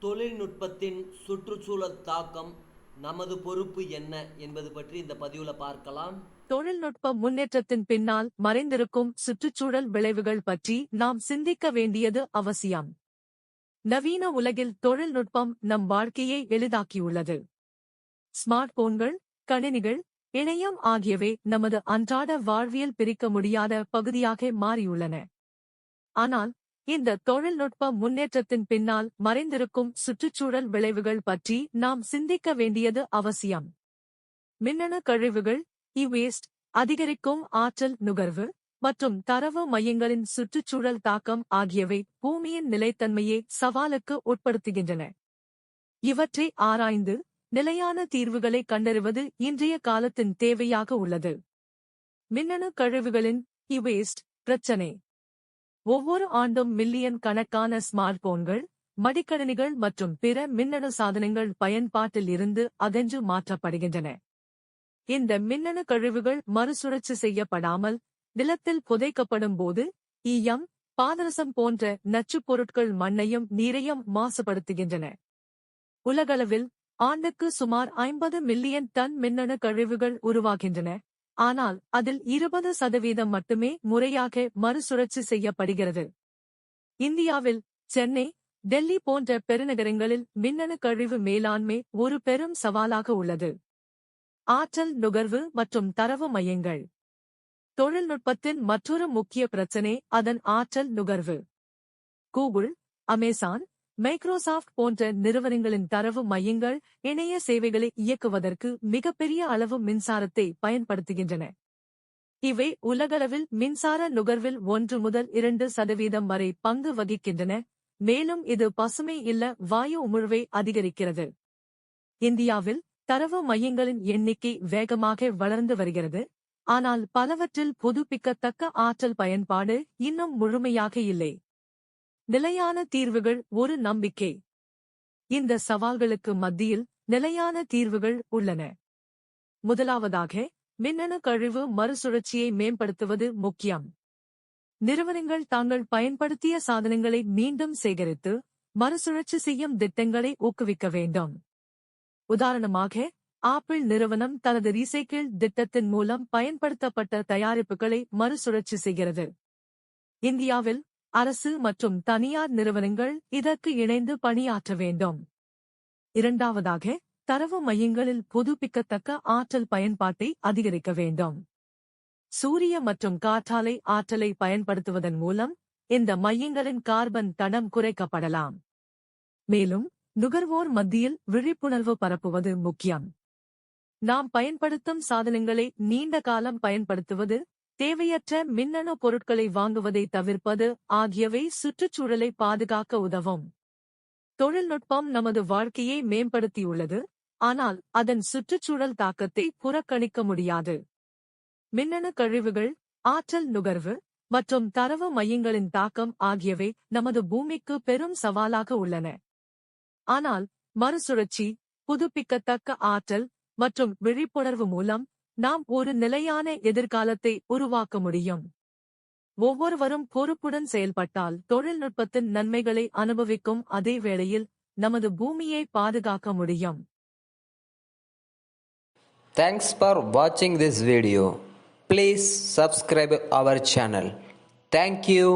தொழில்நுட்பத்தின் சுற்றுச்சூழல் தாக்கம் நமது பொறுப்பு என்ன என்பது பற்றி இந்த பதிவில் பார்க்கலாம். தொழில்நுட்ப முன்னேற்றத்தின் பின்னால் மறைந்திருக்கும் சுற்றுச்சூழல் விளைவுகள் பற்றி நாம் சிந்திக்க வேண்டியது அவசியம். நவீன உலகில் தொழில்நுட்பம் நம் வாழ்க்கையை எளிதாக்கியுள்ளது. ஸ்மார்ட் போன்கள் கணினிகள் இணையம் ஆகியவை நமது அன்றாட வாழ்வியல் பிரிக்க முடியாத பகுதியாக மாறியுள்ளன. ஆனால் இந்த தொழில்நுட்ப முன்னேற்றத்தின் பின்னால் மறைந்திருக்கும் சுற்றுச்சூழல் விளைவுகள் பற்றி நாம் சிந்திக்க வேண்டியது அவசியம். மின்னணு கழிவுகள் இ-வேஸ்ட் அதிகரிக்கும் ஆற்றல் நுகர்வு மற்றும் தரவு மையங்களின் சுற்றுச்சூழல் தாக்கம் ஆகியவை பூமியின் நிலைத்தன்மையை சவாலுக்கு உட்படுத்துகின்றன. இவற்றை ஆராய்ந்து நிலையான தீர்வுகளை கண்டறிவது இன்றைய காலத்தின் தேவையாக உள்ளது. மின்னணு கழிவுகளின் இ-வேஸ்ட் பிரச்சினை. ஒவ்வொரு ஆண்டும் மில்லியன் கணக்கான ஸ்மார்ட் போன்கள் மடிக்கணினிகள் மற்றும் பிற மின்னணு சாதனங்கள் பயன்பாட்டில் இருந்து அகன்று மாற்றப்படுகின்றன. இந்த மின்னணு கழிவுகள் மறுசுழற்சி செய்யப்படாமல் நிலத்தில் புதைக்கப்படும் போது ஈயம் பாதரசம் போன்ற நச்சுப் பொருட்கள் மண்ணையும் நீரையும் மாசுபடுத்துகின்றன. உலகளவில் ஆண்டுக்கு சுமார் ஐம்பது மில்லியன் டன் மின்னணு கழிவுகள் உருவாகின்றன. ஆனால் அதில் இருபது சதவீதம் மட்டுமே முறையாக மறுசுழற்சி செய்யப்படுகிறது. இந்தியாவில் சென்னை டெல்லி போன்ற பெருநகரங்களில் மின்னணு கழிவு மேலாண்மை ஒரு பெரும் சவாலாக உள்ளது. ஆற்றல் நுகர்வு மற்றும் தரவு மையங்கள். தொழில்நுட்பத்தின் மற்றொரு முக்கிய பிரச்சினை அதன் ஆற்றல் நுகர்வு. கூகுள் அமேசான் மைக்ரோசாஃப்ட் போன்ற நிறுவனங்களின் தரவு மையங்கள் இணைய சேவைகளை இயக்குவதற்கு மிகப்பெரிய அளவு மின்சாரத்தை பயன்படுத்துகின்றன. இவை உலகளவில் மின்சார நுகர்வில் ஒன்று முதல் இரண்டு சதவீதம் வரை பங்கு வகிக்கின்றன மேலும் இது பசுமை இல்ல வாயு உமிழ்வை அதிகரிக்கிறது. இந்தியாவில் தரவு மையங்களின் எண்ணிக்கை வேகமாக வளர்ந்து வருகிறது ஆனால் பலவற்றில் புதுப்பிக்கத்தக்க ஆற்றல் பயன்பாடு இன்னும் முழுமையாக இல்லை. நிலையான தீர்வுகள் ஒரு நம்பிக்கை. இந்த சவால்களுக்கு மத்தியில் நிலையான தீர்வுகள் உள்ளன. முதலாவதாக மின்னணு கழிவு மறுசுழற்சியை மேம்படுத்துவது முக்கியம். நிறுவனங்கள் தாங்கள் பயன்படுத்திய சாதனங்களை மீண்டும் சேகரித்து மறுசுழற்சி செய்யும் திட்டங்களை ஊக்குவிக்க வேண்டும். உதாரணமாக ஆப்பிள் நிறுவனம் தனது ரீசைக்கிள் திட்டத்தின் மூலம் பயன்படுத்தப்பட்ட தயாரிப்புகளை மறுசுழற்சி செய்கிறது. இந்தியாவில் அரசு மற்றும் தனியார் நிறுவனங்கள் இதற்கு இணைந்து பணியாற்ற வேண்டும். இரண்டாவதாக தரவு மையங்களில் புதுப்பிக்கத்தக்க ஆற்றல் பயன்பாட்டை அதிகரிக்க வேண்டும். சூரிய மற்றும் காற்றாலை ஆற்றலை பயன்படுத்துவதன் மூலம் இந்த மையங்களின் கார்பன் தடம் குறைக்கப்படலாம். மேலும் நுகர்வோர் மத்தியில் விழிப்புணர்வு பரப்புவது முக்கியம். நாம் பயன்படுத்தும் சாதனங்களை நீண்ட காலம் பயன்படுத்துவது தேவையற்ற மின்னணு பொருட்களை வாங்குவதை தவிர்ப்பது ஆகியவை சுற்றுச்சூழலை பாதுகாக்க உதவும். தொழில்நுட்பம் நமது வாழ்க்கையை மேம்படுத்தியுள்ளது ஆனால் அதன் சுற்றுச்சூழல் தாக்கத்தை புறக்கணிக்க முடியாது. மின்னணு கழிவுகள் ஆற்றல் நுகர்வு மற்றும் தரவு மையங்களின் தாக்கம் ஆகியவை நமது பூமிக்கு பெரும் சவாலாக உள்ளன. ஆனால் மறுசுழற்சி புதுப்பிக்கத்தக்க ஆற்றல் மற்றும் விழிப்புணர்வு மூலம் நாம் ஒரு நிலையான எதிர்காலத்தை உருவாக்க முடியும். ஒவ்வொருவரும் பொறுப்புடன் செயல்பட்டால் தொழில்நுட்பத்தின் நன்மைகளை அனுபவிக்கும் அதே வேளையில் நமது பூமியை பாதுகாக்க முடியும். தேங்க்ஸ் ஃபார் வாட்சிங் this video please subscribe our channel thank you.